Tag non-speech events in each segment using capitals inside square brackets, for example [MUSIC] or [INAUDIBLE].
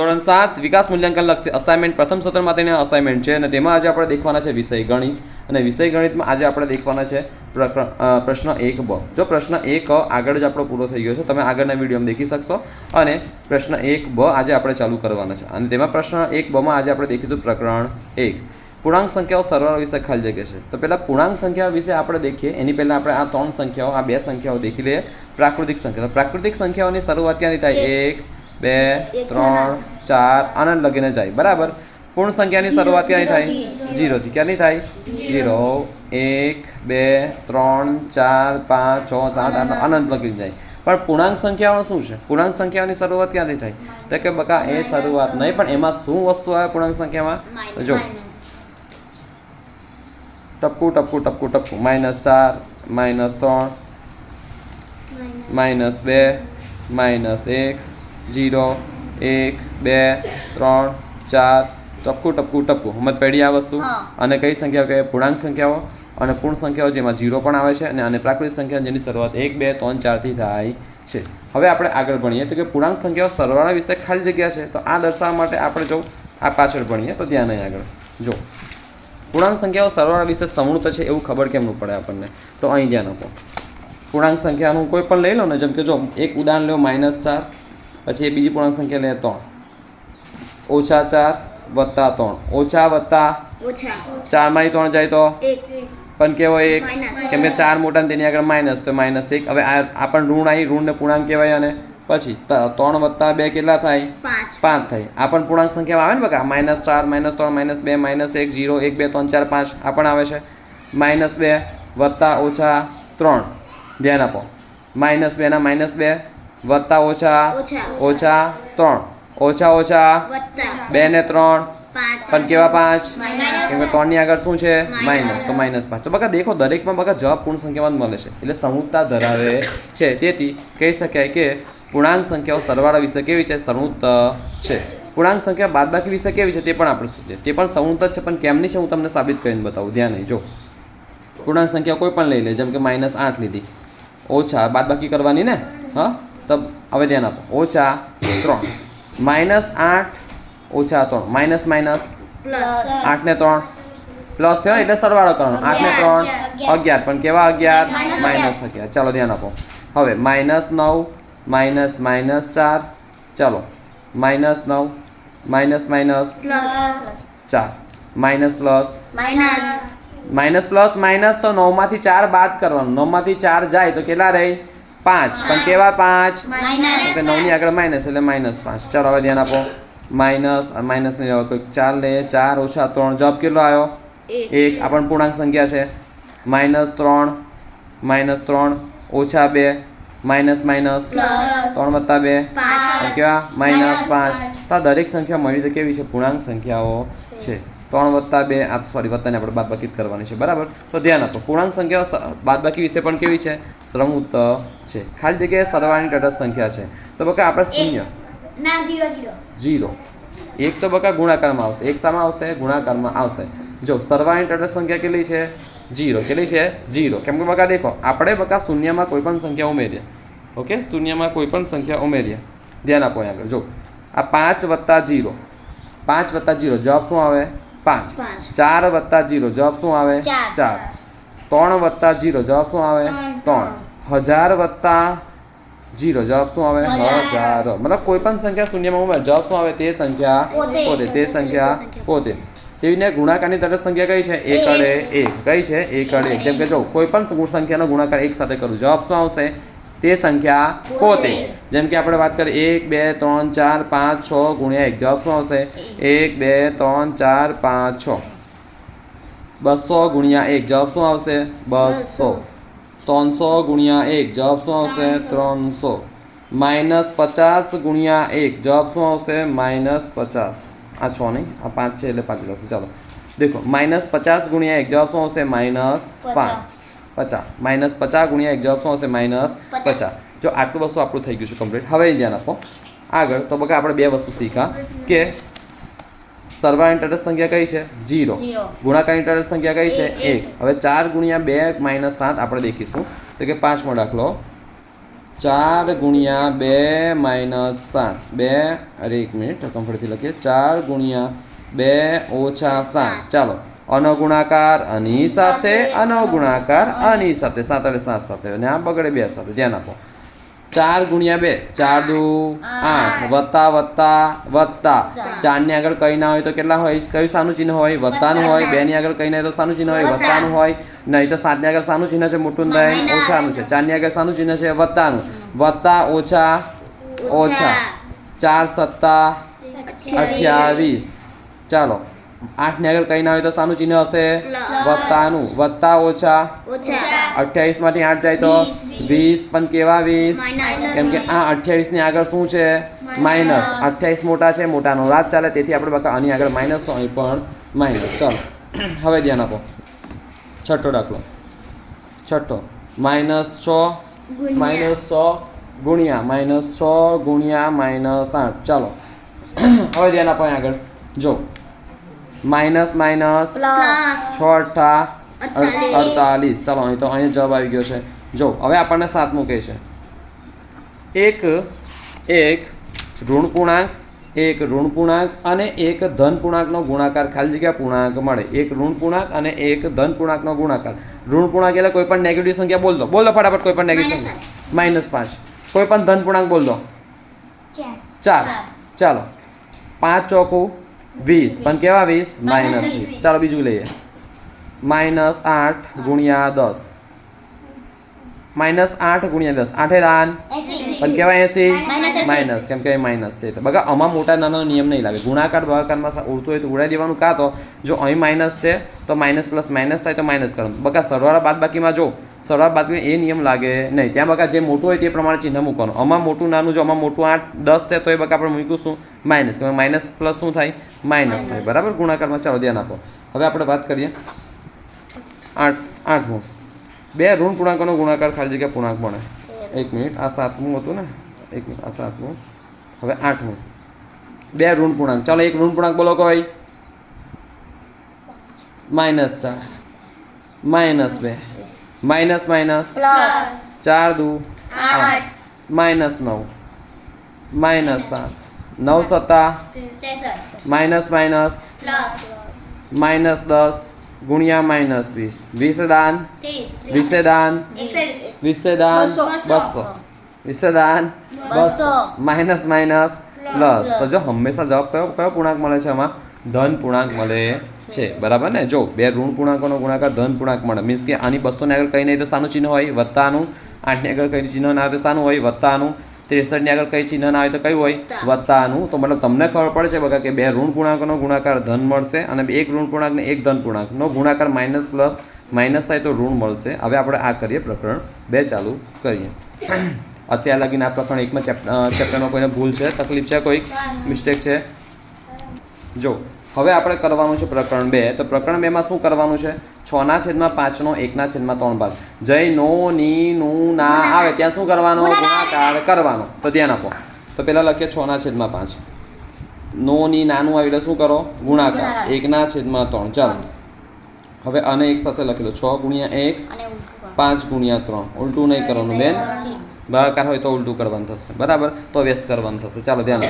ધોરણ સાત વિકાસ મૂલ્યાંકન લક્ષી અસાઇનમેન્ટ પ્રથમ સત્ર માટેની અસાઇનમેન્ટ છે અને તેમાં આજે આપણે દેખવાના છે વિષય ગણિત. અને વિષય ગણિતમાં આજે આપણે દેખવાના છે પ્રશ્ન એક બ. જો પ્રશ્ન એક આગળ જ આપણો પૂરો થઈ ગયો છે તમે આગળના વિડીયોમાં દેખી શકશો. અને પ્રશ્ન એક બ આજે આપણે ચાલુ કરવાના છે. અને તેમાં પ્રશ્ન એક બમાં આજે આપણે દેખીશું પ્રકરણ એક. પૂર્ણાંક સંખ્યાઓ સરવાળા વિશે ખાલી જગ્યા છે. તો પહેલાં પૂર્ણાંક સંખ્યાઓ વિશે આપણે દેખીએ. એની પહેલાં આપણે આ ત્રણ સંખ્યાઓ આ બે સંખ્યાઓ દેખી લઈએ પ્રાકૃતિક સંખ્યા. પ્રાકૃતિક સંખ્યાઓની શરૂઆત ક્યાંથી થાય? એક. બે ત્રણ ચાર આનંદ લગીને જાય. બરાબર? પૂર્ણ સંખ્યાની શરૂઆત ક્યાંથી થાય? જીરોથી ક્યાંની થાય? જીરો એક બે ત્રણ ચાર પાંચ છ સાત આઠ આનંદ લગીને જાય. પણ પૂર્ણાંક સંખ્યાઓ શું છે? પૂર્ણાંક સંખ્યાઓની શરૂઆત ક્યાંથી થાય? તો કે બકા એ શરૂઆત નહીં પણ એમાં શું વસ્તુ આવે પૂર્ણાંક સંખ્યામાં? જો. ટપકું ટપકું ટપકું ટપકું. માઇનસ ચાર માઇનસ ત્રણ માઇનસ બે માઇનસ એક જીરો એક બે ત્રણ ચાર ટપકું ટપકું ટપકું. હમત પેઢી આ વસ્તુ. અને કઈ સંખ્યાઓ કે પૂર્ણાંક સંખ્યાઓ અને પૂર્ણ સંખ્યાઓ જેમાં જીરો પણ આવે છે અને અને પ્રાકૃતિક સંખ્યા જેની શરૂઆત એક બે ત્રણ ચારથી થાય છે. હવે આપણે આગળ ભણીએ. તો કે પૂર્ણાંક સંખ્યાઓ સરવાળા વિશે ખાલી જગ્યા છે. તો આ દર્શાવવા માટે આપણે જો આ પાછળ ભણીએ તો ત્યાં નહીં આગળ. જો. પૂર્ણાંક સંખ્યાઓ સરવાળા વિશે સમૃદ્ધ છે એવું ખબર કેમનું પડે આપણને? તો અહીં ધ્યાન આપો. પૂર્ણાંક સંખ્યાનું કોઈ પણ લઈ લો ને જેમ કે જો એક ઉદાહરણ લો માઇનસ ચાર. પછી એ બીજી પૂર્ણાંક સંખ્યા લે ત્રણ. ઓછા ચાર વત્તા ત્રણ. ઓછા વત્તા ચારમાંથી ત્રણ જાય તો? પણ કેવો એક? કેમ કે ચાર મોટા તેની આગળ માઇનસ તો માઇનસ એક. હવે આ પણ ઋણ આવી ઋણને પૂર્ણાંક કહેવાય અને પછી ત્રણ વત્તા બે કેટલા થાય? પાંચ. થાય. આ પણ પૂર્ણાંક સંખ્યામાં આવે ને બકા? માઇનસ ચાર માઇનસ ત્રણ માઇનસ બે માઇનસ એક જીરો એક બે ત્રણ ચાર પાંચ. આ પણ આવે છે? માઇનસ બે વત્તા ઓછા ત્રણ. ધ્યાન આપો. માઇનસ બેના માઇનસ બે વત્તા ઓછા ઓછા. ત્રણ. ઓછા ઓછા બે ને ત્રણ. પણ કેવા પાંચ. કેમ કે ત્રણની આગળ શું છે? માઇનસ. તો માઇનસ પાંચ. તો બકા દેખો દરેકમાં બકા જવાબ પૂર્ણ સંખ્યામાં જ મળે છે. એટલે સમૂહતા ધરાવે છે. તેથી કહી શકાય કે પૂર્ણાંક સંખ્યાઓ સરવાળા વિશે કેવી છે? સમૂહત છે. પૂર્ણાંક સંખ્યા બાદબાકી વિશે કેવી છે? તે પણ આપણે શું છે? તે પણ સમૂહત છે પણ કેમની છે હું તમને સાબિત કરીને બતાવું. ધ્યાન નહીં જો. પૂર્ણાંક સંખ્યા કોઈ પણ લઈ લે જેમ કે માઇનસ આઠ લીધી. ઓછા બાદબાકી કરવાની ને? હા? તો હવે ધ્યાન આપો. ઓછા ત્રણ. માઇનસ આઠ ઓછા ત્રણ. માઇનસ માઇનસ આઠ ને ત્રણ. પ્લસ થયો એટલે સરવાળો કરવાનો. આઠ ને ત્રણ અગિયાર. પણ કેવા અગિયાર? માઇનસ અગિયાર. ચાલો ધ્યાન આપો. હવે માઇનસ નવ માઇનસ માઇનસ ચાર. ચાલો. માઇનસ નવ માઇનસ માઇનસ ચાર. Minus plus. Minus plus minus તો નવમાંથી ચાર બાદ કરવાનું. નવમાંથી ચાર જાય તો કેટલા રહે? પાંચ. પણ કેવા પાંચ? કે નવની આગળ માઇનસ એટલે માઇનસ પાંચ. ચાલો હવે ધ્યાન આપો. માઇનસ માઇનસ નહીં લેવા કોઈક ચાર લે. ચાર ઓછા ત્રણ. જવાબ કેટલો આવ્યો? એક. આ પણ પૂર્ણાંક સંખ્યા છે. માઇનસ ત્રણ માઇનસ ત્રણ ઓછા બે માઇનસ માઇનસ ત્રણ વત્તા બે. કેવા? માઇનસ પાંચ. તો આ દરેક સંખ્યા મળી તો કેવી છે? પૂર્ણાંક સંખ્યાઓ છે. ત્રણ વત્તા બે આ સોરી વત્તાને આપણે બાદબાકી જ કરવાની છે બરાબર? તો ધ્યાન આપો પૂર્ણાંક સંખ્યાઓ બાદ બાદબાકી વિશે પણ કેવી છે? શ્રમુત છે. ખાલી જગ્યાએ સરવાળાની તટસ્થ સંખ્યા છે. તો બકા આપણે શૂન્ય. Zero zero. એક તો બકા ગુણાકારમાં આવશે. એક સામાં આવશે? ગુણાકારમાં આવશે. જો સરવાળાની તટસ્થ સંખ્યા કેટલી છે? જીરો. કેટલી છે? જીરો. કેમ કે બકા દેખો આપણે બકા શૂન્યમાં કોઈ પણ સંખ્યા ઉમેરીએ ઓકે? શૂન્યમાં કોઈ પણ સંખ્યા ઉમેરીએ ધ્યાન આપો આગળ. જો આ પાંચ વત્તા જીરો. પાંચ વત્તા જીરો. જવાબ શું આવે? પાંચ. ચાર વત્તા જીરો જવાબ શું આવે? ચાર. ત્રણ વત્તા જીરો જવાબ શું આવે? ત્રણ. હજાર વત્તા જીરો જવાબ શું આવે? હજાર. મતલબ કોઈ પણ સંખ્યા શૂન્યમાં ઉમેર. જવાબ શું આવે? તે સંખ્યા પોતે. તે સંખ્યા પોતે. તેવીને ગુણાકારની તરત સંખ્યા કઈ છે? એક એક. અડે એક. કઈ છે? એક અડે એક. જેમ કે જો કોઈ પણ સંખ્યાનો ગુણાકાર એક સાથે કરું જવાબ શું આવશે? તે સંખ્યા પોતે પોતે. જેમ કે આપણે વાત કરીએ એક બે ત્રણ ચાર પાંચ છ ગુણ્યા એક જવાબ શું આવશે એક બે ત્રણ ચાર પાંચ છ બસો ગુણ્યા એક જવાબ શું આવશે બસો ત્રણસો ગુણ્યા એક જવાબ શું આવશે ત્રણસો માઇનસ પચાસ ગુણ્યા એક જવાબ શું આવશે માઇનસ પચાસ આ છ નહીં આ પાંચ છે એટલે પાંચ જ આવશે ચાલો દેખો માઇનસ પચાસ ગુણ્યા એક જવાબ શું આવશે માઇનસ પાંચ પચાસ. માઇનસ પચાસ ગુણ્યા એક જવાબ શું હશે માઇનસ પચાસ. જો આટલું વસ્તુ આપણું થઈ ગયું છે કમ્પ્લીટ હવે ધ્યાન આપો. આગળ તો બકા આપણે બે વસ્તુ શીખ્યા કે સરવાળાની તટસ્થ સંખ્યા કઈ છે? જીરો ગુણાકાર ગુણાકારની તટસ્થ સંખ્યા કઈ છે? એક, એક. હવે ચાર ગુણ્યા બે માઇનસ સાત આપણે દેખીશું. તો કે પાંચમો દાખલો. ચાર ગુણ્યા બે માઇનસ સાત. બે અરે એક મિનિટ કમ્ફર્ટથી લખીએ. ચાર ગુણ્યા બે ઓછા સાત. ચાલો. અનો ગુણાકાર આની સાથે અનો ગુણાકાર આની સાથે સાત અડે સાત સાથે. અને આ બગડે બે સાથે. ધ્યાન આપો. ચાર ગુણ્યા બે. ચાર દુ આઠ. વત્તા વત્તા વત્તા. ચારની આગળ કઈ ના હોય તો કેટલા હોય? કયું સાનું ચિહ્ન હોય? વત્તાનું હોય. બે ની આગળ કઈ ના હોય તો સાનું ચિહ્ન હોય? વત્તાનું હોય. નહીં તો સાતની આગળ સાનું ચિહ્ન છે? મોટું ને દહીં ઓછાનું છે. ચારની આગળ સાનું ચિહ્ન છે? વત્તાનું. વત્તા ઓછા ઓછા. ચાર સત્તા અઠ્યાવીસ. ચાલો. આઠની આગળ કઈ ના હોય તો સાનું ચિહ્ન હશે? વત્તાનું. વત્તા ઓછા. ઓછા. અઠ્યાવીસમાંથી આઠ જાય તો? વીસ. પણ કેવા વીસ? કેમ કે આ અઠ્યાવીસની આગળ શું છે? માઇનસ. અઠ્યાવીસ મોટા છે મોટાનો રાત ચાલે. તેથી આપણે બકા આની આગળ માઇનસ તો અહીં પણ માઇનસ. ચાલો. [CLEARS THROAT] હવે ધ્યાન આપો. છઠ્ઠો દાખલો. છઠ્ઠો. માઇનસ છ. માઇનસ છ. ગુણ્યા. માઇનસ છ ગુણ્યા માઇનસ આઠ. ચાલો. [CLEARS THROAT] હવે ધ્યાન આપો અહીં આગળ. જો. માઇનસ માઇનસ છ અઠા અડતાલીસ. ચાલો અહીં તો અહીં જવાબ આવી ગયો છે. જો હવે આપણને સાતમું કહે છે. એક એક ઋણ પૂર્ણાંક એક ઋણ પૂર્ણાંક અને એક ધન પૂર્ણાંકનો ગુણાકાર. ખાલી જગ્યા પૂર્ણાંક મળે. એક ઋણ પૂર્ણાંક અને એક ધન પૂર્ણાંકનો ગુણાકાર. ઋણ પૂર્ણાંક એટલે કોઈ પણ નેગેટિવ સંખ્યા બોલ દો. બોલ ફટાફટ કોઈ પણ નેગેટિવ સંખ્યા. માઇનસ પાંચ. કોઈ પણ ધન પૂર્ણાંક બોલ દો. ચાર. ચાલો. પાંચ ચોકું. વીસ. પણ કેવા વીસ? માઇનસ વીસ. ચાલો બીજું લઈએ. માઇનસ આઠ ગુણ્યા દસ. માઇનસ આઠ ગુણ્યા દસ. આઠે દાન. પણ કહેવાય એસી. માઇનસ કેમ કે માઇનસ છે. એટલે બગા આમાં મોટા નાનો નિયમ નહીં લાગે. ગુણાકાર ભાગાકારમાં ઉડતું હોય તો ઉડાઈ દેવાનું. કાં તો જો અહીં માઇનસ છે તો માઇનસ પ્લસ માઇનસ થાય તો માઇનસ કરવાનું. બગા સરવાળા બાદ બાકીમાં જો સરવાળા બાદ એ નિયમ લાગે નહીં. ત્યાં બગા જે મોટું હોય તે પ્રમાણે ચિહ્ન મૂકવાનું. આમાં મોટું નાનું જો આમાં મોટું આઠ દસ છે તો એ બગા આપણે મૂકીશું માઇનસ. કે માઇનસ પ્લસ શું થાય? માઇનસ થાય. બરાબર? ગુણાકારમાં ચાલો ધ્યાન આપો. હવે આપણે વાત કરીએ. આઠ આઠમું. બે ઋણ પૂર્ણાંકોનો ગુણાકાર ખાલી જગ્યા પૂર્ણાંક બને. એક મિનિટ. આ સાતમું હતું ને? એક મિનિટ. આ સાતમું. હવે આઠમું. બે ઋણ પૂર્ણાંક. ચાલો એક ઋણ પૂર્ણાંક બોલો કોઈ. માઇનસ ચાર. માઇનસ બે. Minus minus. ચાર દુ. આઠ. માઇનસ નવ. માઇનસ સાત. નવ સત્તા માઇનસ માઇનસ માઇનસ દસ ગુણ્યા માઇનસ વીસ. વિષદાન દાન વિષેદાન વીસે દાન એકતાલીસ વીસે બસો. વિષેદાન બસો. Minus minus. પ્લસ. તો જો હંમેશા જવાબ કયો કયો પૂર્ણાંક મળે છે આમાં? ધન પૂર્ણાંક મળે છે. બરાબર ને? જો બે ઋણ પૂર્ણાંકોનો ગુણાકાર ધન પૂર્ણાંક મળે. મીન્સ કે આની બસોને આગળ કંઈ નહીં તો સાનું ચિહ્ન હોય? વત્તાનું. આઠની આગળ કઈ ચિહ્ન ના તો સાનું હોય? વત્તાનું. ત્રેસઠની આગળ કઈ ચિહ્ન ના હોય તો કયું હોય? વત્તાનું. તો મતલબ તમને ખબર પડે છે બગા કે બે ઋણ પૂર્ણાંકનો ગુણાકાર ધન મળશે અને એક ઋણ પૂર્ણાંકને એક ધન પૂર્ણાંકનો ગુણાકાર માઇનસ પ્લસ માઇનસ થાય તો ઋણ મળશે. હવે આપણે આ કરીએ પ્રકરણ બે ચાલુ કરીએ. [CLEARS THROAT] અત્યાર લગીને આ પ્રકરણ એકમાં ચેપ્ટર ચેપ્ટરમાં કોઈને ભૂલ છે? તકલીફ છે કોઈક મિસ્ટેક છે? જો હવે આપણે કરવાનું છે પ્રકરણ બે. તો પ્રકરણ બેમાં શું કરવાનું છે? છના છેદમાં પાંચનો એકના છેદમાં ત્રણ ભાગ. જય નો ની નું ના આવે. ત્યાં શું કરવાનો? ગુણાકાર કરવાનો. તો ધ્યાન આપો. તો પહેલાં લખીએ છના છેદમાં પાંચ. નો ની નાનું આવી એટલે શું કરો? ગુણાકાર. એકના છેદમાં ત્રણ. ચાલો. હવે આને એક સાથે લખી લો. છ ગુણ્યા એક પાંચ ગુણ્યા ત્રણ. ઉલટું નહીં કરવાનું બેન. ભાગાકાર હોય તો ઉલટું કરવાનું થશે. બરાબર? તો વ્યસ્ત કરવાનું થશે. ચાલો ધ્યાન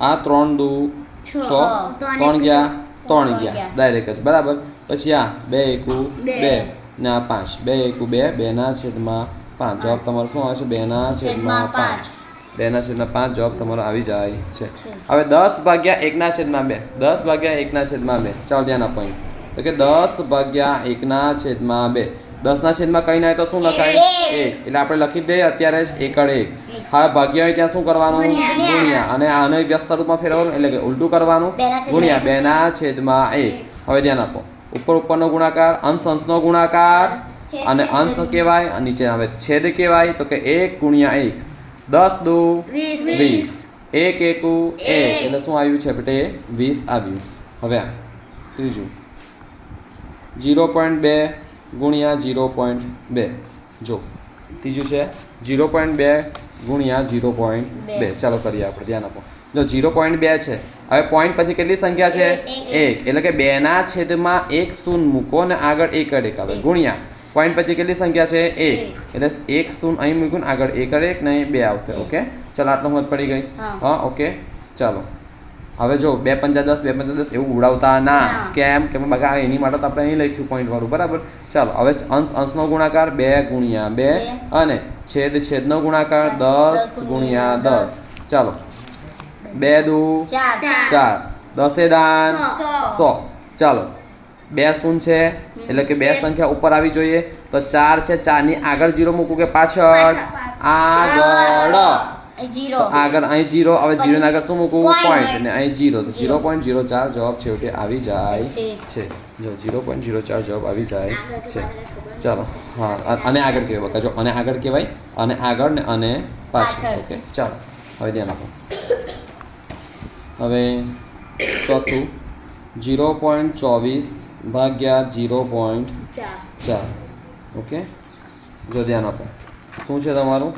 આ ત્રણ દુ છ. ત્રણ ગયા ત્રણ ગયા. ડાયરેક્ટ જ બરાબર? પછી આ બે એકુ બે. ને આ પાંચ. બે એકુ બે બેના છેદમાં પાંચ. જવાબ તમારો શું આવે છે બેના છેદમાં પાંચ. બેના છેદમાં પાંચ જવાબ તમારો આવી જાય છે. હવે દસ ભાગ્યા એકના છેદમાં બે. દસ ભાગ્યા એકના છેદમાં બે. ચાલો ધ્યાન આપો તો કે દસ ભાગ્યા એકના છેદમાં બે. દસના છેદમાં કઈ ના તો શું લખાય. એક. એટલે આપણે લખી દઈએ અત્યારે જ એકડ એક. હા ભાગ્ય હોય ત્યાં શું કરવાનું? ગુણ્યા. અને આને વ્યસ્ત રૂપમાં ફેરવવાનું? એટલે કે ઉલટું કરવાનું? ગુણ્યા. બેના છેદમાં એ હવે ધ્યાન આપો. ઉપર ઉપરનો ગુણાકાર અંશ અંશનો ગુણાકાર. અને અંશ કહેવાય અને નીચે આવે છેદ કહેવાય. તો કે એક ગુણ્યા એક. દસ દુ વીસ. એકુ એક એક. એટલે શું આવ્યું છે બેટે? વીસ આવ્યું. હવે આ ત્રીજું. જીરો પોઈન્ટ બે ગુણ્યા જીરો પોઈન્ટ બે. જો. ત્રીજું છે. જીરો પોઈન્ટ બે ગુણ્યા જીરો પોઈન્ટ બે. ચાલો કરીએ આપણે ધ્યાન આપો. જો જીરો પોઈન્ટ બે છે હવે પોઈન્ટ પછી કેટલી સંખ્યા છે? એક, એટલે કે બેના છેદમાં એક શૂન્ય મૂકો અને આગળ એક જ એક. આવે ગુણ્યા. પોઈન્ટ પછી કેટલી સંખ્યા છે? એક. એટલે એક શૂન્ય અહીં મૂક્યું ને આગળ એક એક ને બે આવશે. ઓકે? ચાલો આટલો મત પડી ગઈ. હા ઓકે. ચાલો. હવે જો બે પંચા દસ બે પંચા દસ એવું ઉડાવતા ના. કેમ? કે બગા એની માટે તો આપણે અહીં લખ્યું પોઈન્ટ વાળું બરાબર? ચાલો હવે અંશ અંશનો ગુણાકાર બે ગુણ્યા બે. અને છેદ છેદનો ગુણાકાર દસ ગુણ્યા દસ. ચાલો. બે દુ ચાર. દસે દાન સો. ચાલો. બે શૂન છે એટલે કે બે સંખ્યા ઉપર આવી જોઈએ. તો ચાર છે ચારની આગળ જીરો મૂકું કે પાછળ? આગળ. આગળ અહીં જીરો હવે જીરો આગળ શું મૂકવું? પોઈન્ટ અને અહીં જીરો. તો જીરો. પોઈન્ટ જીરો ચાર જવાબ છેવટે આવી જાય છે. જો જીરો પોઈન્ટ જીરો ચાર જવાબ આવી જાય છે. ચાલો. હા અને આગળ કહેવાય. બકા જો અને આગળ કહેવાય અને આગળ ને અને પાછળ. ઓકે ચાલો. હવે ધ્યાન આપો. હવે ચોથું. જીરો પોઈન્ટ ચોવીસ ભાગ્યા જીરો પોઈન્ટ ચાર. ઓકે? જો ધ્યાન આપો. શું છે તમારું?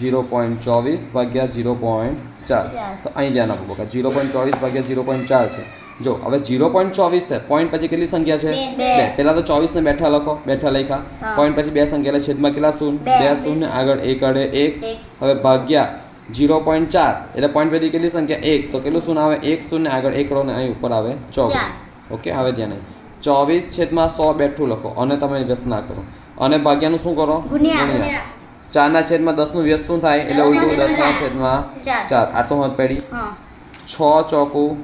જીરો પોઈન્ટ ચોવીસ ભાગ્યા જીરો પોઈન્ટ ચાર. તો અહીં ધ્યાન આપો બકા જીરો પોઈન્ટ ચોવીસ ભાગ્યા જીરો પોઈન્ટ ચાર છે. જો હવે જીરો પોઈન્ટ ચોવીસ છે પોઈન્ટ પછી કેટલી સંખ્યા છે? બે. પહેલાં તો ચોવીસને બેઠા લખો બેઠા લખ્યા. પોઈન્ટ પછી બે સંખ્યા એટલે છેદમાં કેટલા? શૂન્ય. બે. શૂન્ય આગળ એક અડે એક. હવે ભાગ્યા જીરો પોઈન્ટ ચાર એટલે પોઈન્ટ પછી કેટલી સંખ્યા? એક. તો કેટલું શૂન્ય આવે? એક શૂન્ય આગળ એક ને અહીં ઉપર આવે ચોવીસ. ઓકે હવે ધ્યાન ચોવીસ છેદમાં સો બેઠું લખો અને તમે વ્યસ્ત ના કરો. અને ભાગ્યાનું શું કરો? ગુણ્યા. ચારના છેદમાં દસનું વ્યસ્ત શું થાય? એટલે ઉલટું દસના. છેદમાં ચાર. આટલું મત પેઢી. છ ચોકુ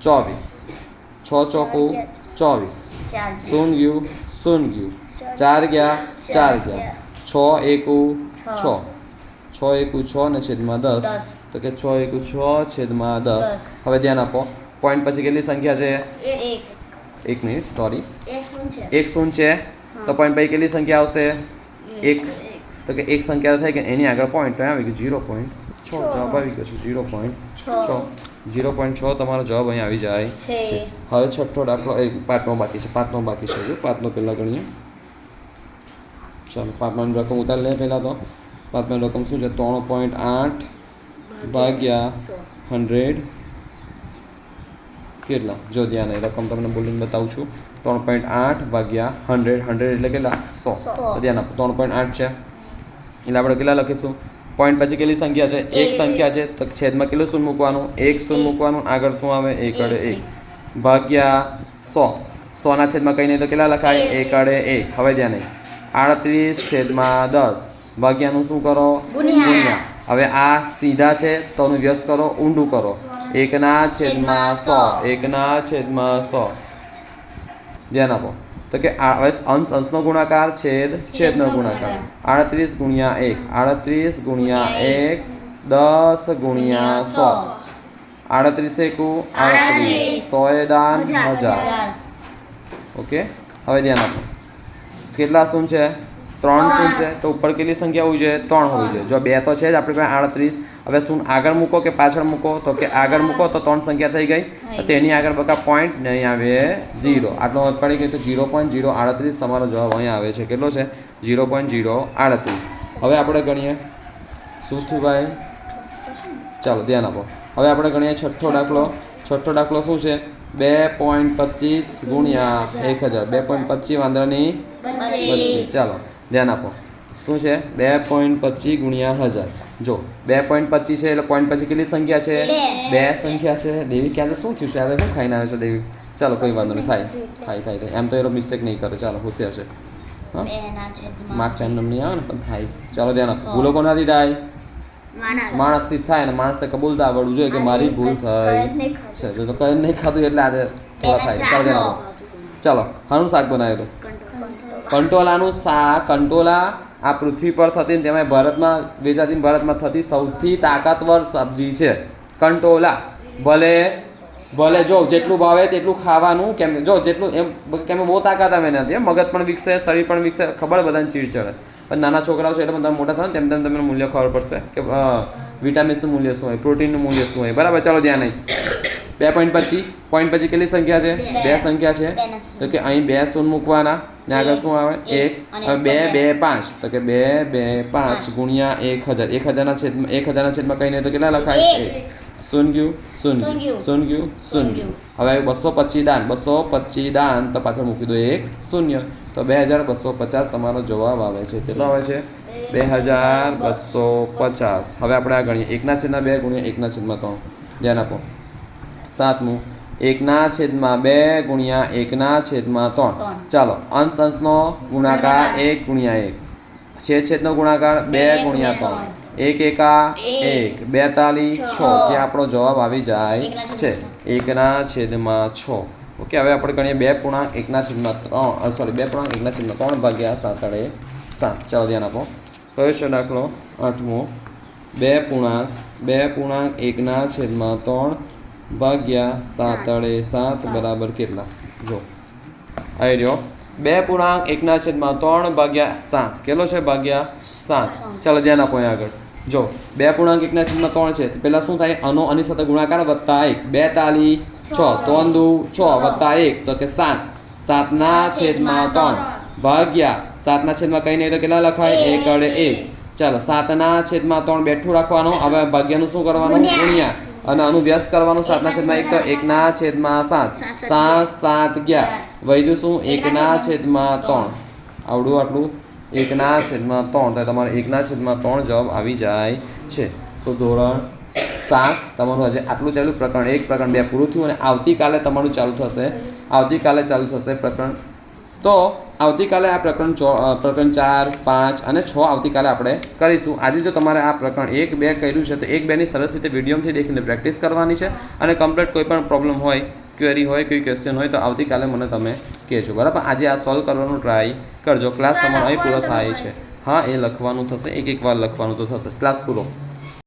ચોવીસ. છ ચોકુ ચોવીસ. શૂન ગયું શૂન ગયું. ચાર ગયા ચાર ગયા. છ એકું છ. છ. એકુ છ ને છેદમાં દસ. તો કે છ એકુ છ છેદમાં દસ. હવે ધ્યાન આપો. પોઈન્ટ પછી કેટલી સંખ્યા છે? એક. મિનિટ સોરી એક શૂન છે. એક શૂન્ય છે. તો પોઈન્ટ પછી કેટલી સંખ્યા આવશે? એક. તો કે એક સંખ્યા થાય કે એની આગળ પોઈન્ટ તો આવી ગયું ઝીરો પોઈન્ટ છ. જવાબ આવી ગયો છે ઝીરો પોઈન્ટ છ. ઝીરો પોઈન્ટ છ તમારો જવાબ અહીં આવી જાય છે. હવે છઠ્ઠો દાખલો એ પાંચમો બાકી છે પાંચમો બાકી છે. પાંચમો પહેલાં ગણીએ. ચાલો પાંચમાની રકમ ઉતારી લે પહેલાં તો. પાંચમાની રકમ શું છે? ત્રણ પોઈન્ટ આઠ ભાગ્યા હંડ્રેડ. કેટલા? જો ધ્યાન એ રકમ તમને બોલીને બતાવું છું. ત્રણ પોઈન્ટ આઠ ભાગ્યા હંડ્રેડ. હંડ્રેડ એટલે કેટલા? સો. ધ્યાન આપો ત્રણ પોઈન્ટ આઠ છે. એટલે આપણે કેટલા લખીશું? પોઈન્ટ પછી કેટલી સંખ્યા છે? એક. સંખ્યા છે. તો છેદમાં કેટલું શૂન્ય મૂકવાનું? એક શૂન્ય મૂકવાનું? આગળ શું આવે? એક. અડે એક. ભાગ્યા સો. સોના છેદમાં કંઈ નહીં તો કેટલા લખાય. એક. અડે એક. હવે ધ્યાન નહીં આડત્રીસ છેદમાં દસ. ભાગ્યાનું શું કરો? ગુણ્યા. હવે આ સીધા છે તો એનું વ્યસ્ત કરો ઊંડું કરો. એકના છેદમાં સો. એકના છેદમાં સો. ધ્યાન આપો. તો કે અંશ અંશનો ગુણાકાર છેદ છેદનો ગુણાકાર. આડત્રીસ ગુણ્યા એક. આડત્રીસ ગુણ્યા એક. દસ ગુણ્યા સો. આડત્રીસ એકુ આડત્રીસ. સો એ દાન હજાર. ઓકે? હવે ધ્યાન આપો. કેટલા શું છે? ત્રણ શું છે તો ઉપર કેટલી સંખ્યા હોવી જોઈએ? ત્રણ હોવી જોઈએ. જો બે તો છે જ આપણી પાસે આડત્રીસ. હવે શું આગળ મૂકો કે પાછળ મૂકો? તો કે આગળ મૂકો તો ત્રણ સંખ્યા થઈ ગઈ. તેની આગળ બકા પોઈન્ટ ને અહીં આવે જીરો આટલો મત પડી ગયો તો જીરો પોઈન્ટ જીરો આડત્રીસ તમારો જવાબ અહીંયા આવે છે. કેટલો છે? ઝીરો પોઈન્ટ જીરો આડત્રીસ. હવે આપણે ગણીએ. શું થયું ભાઈ? ચાલો ધ્યાન આપો. હવે આપણે ગણીએ છઠ્ઠો દાખલો. છઠ્ઠો દાખલો શું છે? બે પોઈન્ટ પચીસ ગુણ્યા એક હજાર. બે પોઈન્ટ પચીસ વાંદરાની પચીસ. ચાલો. ધ્યાન આપો. શું છે? બે પોઈન્ટ પચીસ ગુણ્યા હજાર. જો બે પોઈન્ટ પચીસ છે એટલે પોઈન્ટ પછી કેટલી સંખ્યા છે? બે. સંખ્યા છે. દેવી ક્યાં શું થયું છે? હવે શું ખાઈને આવે છે દેવી. ચાલો કોઈ વાંધો નહીં. થાય. થાય થાય થાય. એમ તો એનો મિસ્ટેક નહીં કરે. ચાલો હોશિયાર છે. હા? માર્ક્સ એમ નહીં આવે ને પણ થાય. ચાલો ધ્યાન આપો. ભૂલો કોનાથી થાય? માણસથી થાય ને માણસને કબૂલતા આવડવું જોઈએ કે મારી ભૂલ થઈ છે તો કઈ નહીં ખાધું એટલે આજે થોડા થાય. ચાલો ધ્યાન આપો. ચાલો હાનું શાક બનાવેલું કંટોલાનું શાક, કંટોલા આ પૃથ્વી પર થતી તેમાં ભારતમાં વેચાતી ભારતમાં થતી સૌથી તાકાતવર સબ્જી છે. કંટોલા. ભલે ભલે જો જેટલું ભાવે તેટલું ખાવાનું, કેમ જો જેટલું એમ, કેમ બહુ તાકાત આવે નથી એમ મગજ પણ વિકસે, શરીર પણ વિકસે, ખબર બધાને ચીડ ચડે. પણ નાના છોકરાઓ છે એટલે તમે મોટા ને તેમ તેમ તમને મૂલ્ય ખબર પડશે કે વિટામિન્સનું મૂલ્ય શું હોય, પ્રોટીનનું મૂલ્ય શું હોય. બરાબર, ચાલો ધ્યાન નહીં બે પોઈન્ટ પછી? પોઈન્ટ પછી કેટલી સંખ્યા છે? બે. સંખ્યા છે. તો કે અહીં બે શૂન મૂકવાના. ને આગળ શું આવે? એક. હવે બે બે પાંચ. તો કે બે બે પાંચ. ગુણ્યા એક હજાર. એક હજારના છેદમાં એક હજારના છેદમાં કહીને તો કેટલા લખાય? એક. શૂન્ય ગયું? શૂન્ય શૂન્ય ગયું. શૂન્ય ગયું? શૂન્ય ગયું. હવે બસો પચીસ દાન. બસો પચીસ દાન તો પાછળ મૂકી દો. એક શૂન્ય. તો બે હજાર બસો પચાસ તમારો જવાબ આવે છે. કેટલો આવે છે? બે હજાર બસો પચાસ. હવે આપણે આ ગણીએ. એકના છેદના બે ગુણ્યા એકના છેદમાં ત્રણ. ધ્યાન આપો. સાતમું. એકના છેદમાં બે ગુણ્યા એકના છેદમાં ત્રણ. ચાલો અંશ અંશનો ગુણાકાર એક ગુણ્યા એક. છેદ છેદનો ગુણાકાર બે ગુણ્યા ત્રણ. એક એકા એક. બેતાલીસ છ. છ. જે આપણો જવાબ આવી જાય છે. એકના છેદમાં છ. ઓકે હવે આપણે ગણીએ બે પૂર્ણાંક એકના છેદમાં ત્રણ. સોરી બે પૂર્ણાંક એકના છેદમાં ત્રણ ભાગ્યા સાતડે સાત. ચાલો ધ્યાન આપો. કયો છે દાખલો આઠમો. બે પૂર્ણાંક બે પૂર્ણાંક એકના છેદમાં ત્રણ. ભાગ્યા સાત અડે સાત બરાબર કેટલા? જો. આવી રહ્યો. બે પૂર્ણાંક એકના છેદમાં ત્રણ ભાગ્યા સાત. કેટલો છે? ભાગ્યા સાત. ચાલો ધ્યાન આપો અહીંયા આગળ. જો બે પૂર્ણાંક એકના છેદમાં ત્રણ છે. તો પહેલાં શું થાય? અનો આની સાથે ગુણાકાર વત્તા એક. બે તાલી છ. ત્રણ દુ છ વત્તા એક. તો કે સાત. સાતના છેદમાં ત્રણ. ભાગ્યા. સાતના છેદમાં કંઈ નહીં તો કેટલા લખાય? એક. અડે એક. ચાલો સાતના છેદમાં ત્રણ. બેઠું રાખવાનું. હવે ભાગ્યાનું શું કરવાનું? ગુણ્યા. અને આનું વ્યસ્ત કરવાનું સાતના છેદમાં એક તો એકના છેદમાં સાત. સાત, સાત અગિયાર ગયા. વૈધું શું? એકના છેદમાં ત્રણ. આવડું આટલું? એકના છેદમાં ત્રણ. તો તમારે એકના છેદમાં ત્રણ જવાબ આવી જાય છે. તો ધોરણ સાત તમારું આજે આટલું ચાલુ પ્રકરણ એક પ્રકરણ બે પૂરું થયું અને આવતીકાલે તમારું ચાલુ થશે. આવતીકાલે ચાલુ થશે પ્રકરણ તો આવતીકાલે આ પ્રકરણ ચો પ્રકરણ ચાર પાંચ અને છ આવતીકાલે આપણે કરીશું. આજે જો તમારે આ પ્રકરણ એક બે કર્યું છે તો એક બેની સરસ રીતે વિડીયોમથી દેખીને પ્રેક્ટિસ કરવાની છે અને કમ્પ્લીટ કોઈ પણ પ્રોબ્લેમ હોય ક્વેરી હોય કોઈ ક્વેશ્ચન હોય તો આવતીકાલે મને તમે કહેજો. બરાબર? આજે આ સોલ્વ કરવાનું ટ્રાય કરજો. ક્લાસ તમારો અહીં પૂરો થાય છે. હા એ લખવાનું થશે. એક એક વાર લખવાનું તો થશે. ક્લાસ પૂરો.